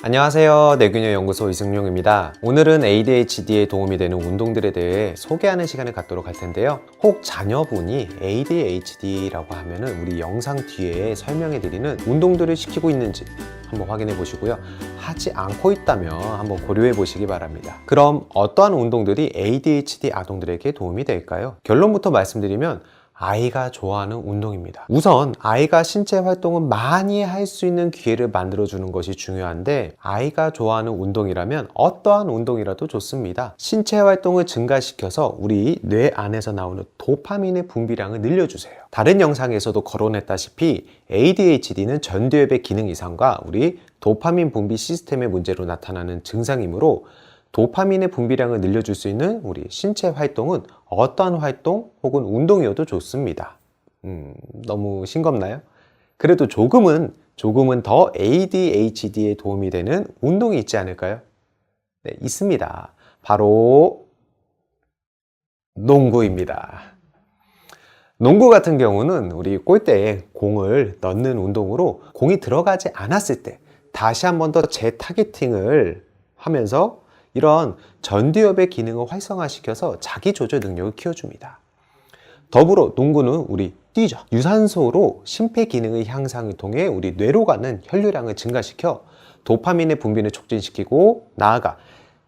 안녕하세요. 내균형 연구소 이승용입니다. 오늘은 ADHD에 도움이 되는 운동들에 대해 소개하는 시간을 갖도록 할 텐데요. 혹 자녀분이 ADHD라고 하면은 우리 영상 뒤에 설명해 드리는 운동들을 시키고 있는지 한번 확인해 보시고요. 하지 않고 있다면 한번 고려해 보시기 바랍니다. 그럼 어떠한 운동들이 ADHD 아동들에게 도움이 될까요? 결론부터 말씀드리면 아이가 좋아하는 운동입니다. 우선 아이가 신체 활동을 많이 할 수 있는 기회를 만들어 주는 것이 중요한데 아이가 좋아하는 운동이라면 어떠한 운동이라도 좋습니다. 신체 활동을 증가시켜서 우리 뇌 안에서 나오는 도파민의 분비량을 늘려주세요. 다른 영상에서도 거론했다시피 ADHD는 전두엽의 기능 이상과 우리 도파민 분비 시스템의 문제로 나타나는 증상이므로 도파민의 분비량을 늘려줄 수 있는 우리 신체 활동은 어떠한 활동 혹은 운동이어도 좋습니다. 음, 너무 싱겁나요? 그래도 조금은, 조금은 더 ADHD에 도움이 되는 운동이 있지 않을까요? 네, 있습니다. 바로 농구입니다. 농구 같은 경우는 우리 골대에 공을 넣는 운동으로 공이 들어가지 않았을 때 다시 한 번 더 재타겟팅을 하면서 이런 전두엽의 기능을 활성화시켜서 자기 조절 능력을 키워줍니다. 더불어 농구는 우리 뛰죠. 유산소로 심폐 기능의 향상을 통해 우리 뇌로 가는 혈류량을 증가시켜 도파민의 분비를 촉진시키고 나아가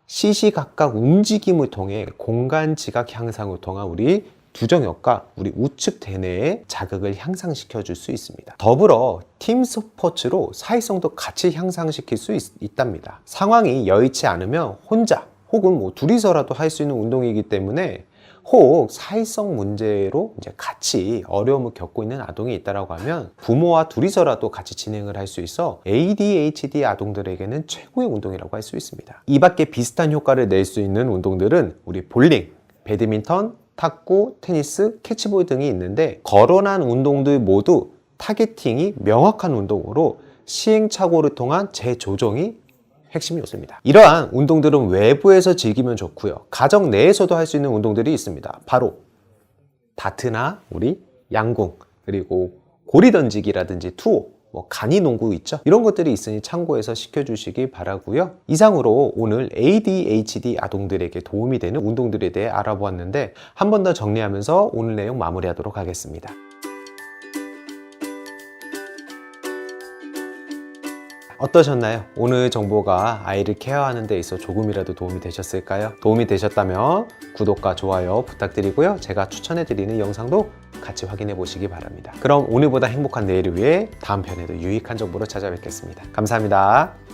시시각각 움직임을 통해 공간 지각 향상을 통한 우리 두정역과 우리 우측 대뇌의 자극을 향상시켜 줄 수 있습니다. 더불어 팀 스포츠로 사회성도 같이 향상시킬 수 있, 답니다 상황이 여의치 않으면 혼자 혹은 뭐 둘이서라도 할 수 있는 운동이기 때문에 혹 사회성 문제로 이제 같이 어려움을 겪고 있는 아동이 있다라고 하면 부모와 둘이서라도 같이 진행을 할 수 있어 ADHD 아동들에게는 최고의 운동이라고 할 수 있습니다. 이 밖에 비슷한 효과를 낼 수 있는 운동들은 우리 볼링, 배드민턴, 탁구, 테니스, 캐치볼 등이 있는데 거론한 운동들 모두 타겟팅이 명확한 운동으로 시행착오를 통한 재조정이 핵심 요소입니다. 이러한 운동들은 외부에서 즐기면 좋고요. 가정 내에서도 할 수 있는 운동들이 있습니다. 바로 다트나 우리 양궁 그리고 고리 던지기라든지 투호 뭐 간이 농구 있죠? 이런 것들이 있으니 참고해서 시켜주시기 바라고요. 이상으로 오늘 ADHD 아동들에게 도움이 되는 운동들에 대해 알아보았는데 한 번 더 정리하면서 오늘 내용 마무리하도록 하겠습니다. 어떠셨나요? 오늘 정보가 아이를 케어하는 데 있어 조금이라도 도움이 되셨을까요? 도움이 되셨다면 구독과 좋아요 부탁드리고요. 제가 추천해드리는 영상도 같이 확인해 보시기 바랍니다. 그럼 오늘보다 행복한 내일을 위해 다음 편에도 유익한 정보로 찾아뵙겠습니다. 감사합니다.